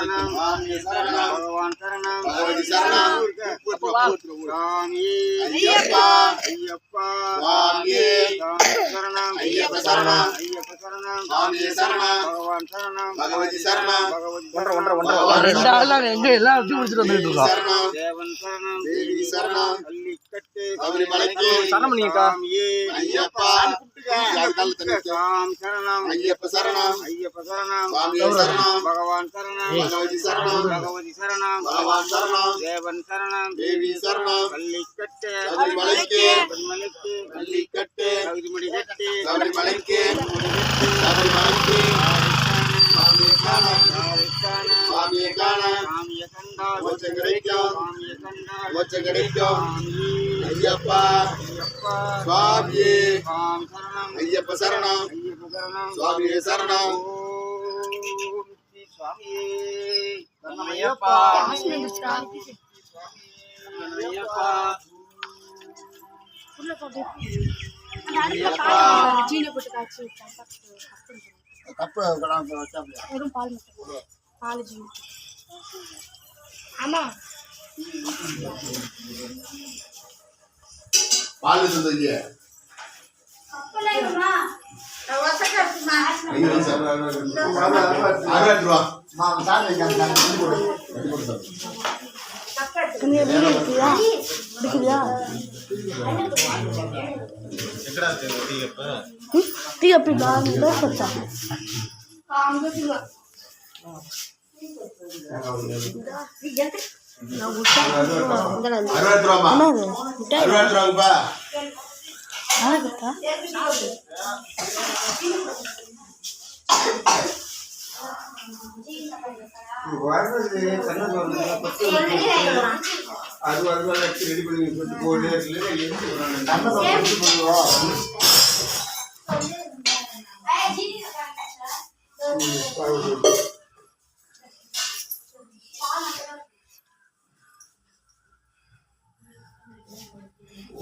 சரணம் பகவான் சரணம் சாமி ஐயப்பா ஐயப்பா சாமி சரணம் ஐயப்ப சரணம் ஐயப்ப சரணம் சுவாமியே சரணம் பகவான் சரணம் பகவதி சரணம் பகவதி ஒன்றரை சரணம் ஒன்றரை ஒன்றரை ரெண்டு ஆள் எங்க எல்லாம் வச்சு முடிச்சுட்டு வந்துட்டு இருக்கோம் சரணம் தேவன் சரணம் தேவி சரணம் பள்ளிக்கட்டு சபரிமலைக்கு சரணம் பண்ணிக்கா சாமியே ஐயப்பா யார் கால தண்ணி சாம் சரணம் ஐயப்ப சரணம் ஐயப்ப சரணம் சுவாமியே சரணம் பகவான் சரணம் பகவதி சரணம் பகவதி சரணம் பகவான் சரணம் தேவன் சரணம் தேவி சரணம் பள்ளிக்கட்டு சபரிமலைக்கு பள்ளிமலைக்கு பள்ளிக்கட்டு தகுதிமடி கட்டு சபரிமலைக்கு சபரிமலைக்கு சுவாமியே சரணம் சுவாமியை காண சாமிய கண்டால் மோட்சம் கிடைக்கும் சாமிய கண்டால் மோட்சம் கிடைக்கும் சாமி ஐயப்பா ஐயப்பா சுவாமியே. ஐயப்ப சரணம். சுவாமியே சரணம். ஐயப்பா தப்பு வெறும் பால் மட்டும். பால் ஜீனி. ஆமா. பால் இருந்தது அறுபது ரூபா டீ அப்படி அறுபது ரூபாமா அறுபது ரூபாப்பா அறுபது லட்சம் ரெடி பண்ணி போட்டு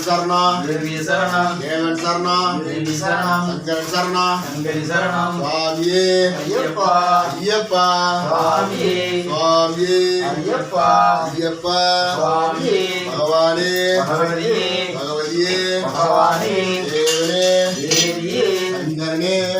தேவன் சரணம் தேவி சரணம் தேவன் சரணம் தேவி சரணம் சங்கரன் சரணம் சங்கரி சரணம் சுவாமியே. ஐயப்பா. ஐயப்பா. சுவாமியே. சுவாமியே. ஐயப்பா. ஐயப்பா. சுவாமியே. பகவானே. பகவதியே பகவதியே. பகவானே. தேவனே. தேவியே. சங்கரனே.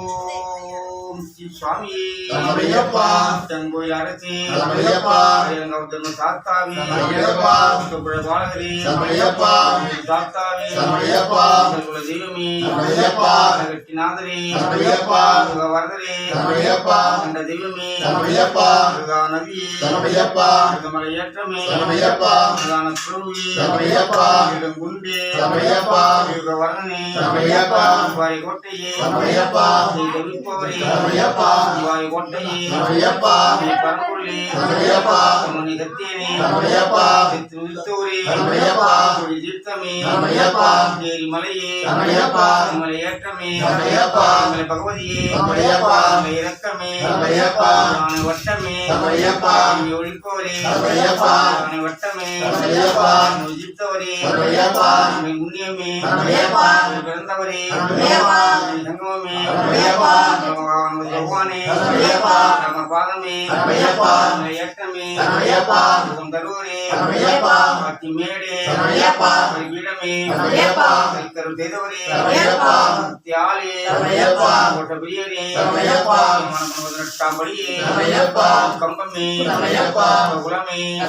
சுவாமி. சரணமையப்பா. தங்கோய் அரசி சரணமையப்பா. ஐயங்கவுதன சாத்தாவி. சரணமையப்பா. சுப்பிர பாலகரி சரணமையப்பா. சாத்தாவி சரணமையப்பா. குல தெய்வமி. சரணமையப்பா. கட்டிநாதரி. வரதரி தெய்வமே. குண்டு கோட்டையே ஏற்றமே பகவதியே வட்டமே. நீ முன்னியமே பிறந்தவரே பகவானே. சரணமையப்பா. நம பாதமே. சுகம் தருவரே மேடே செய்தவரே. தியாலே பிரியரே. கம்பமே. குலமே.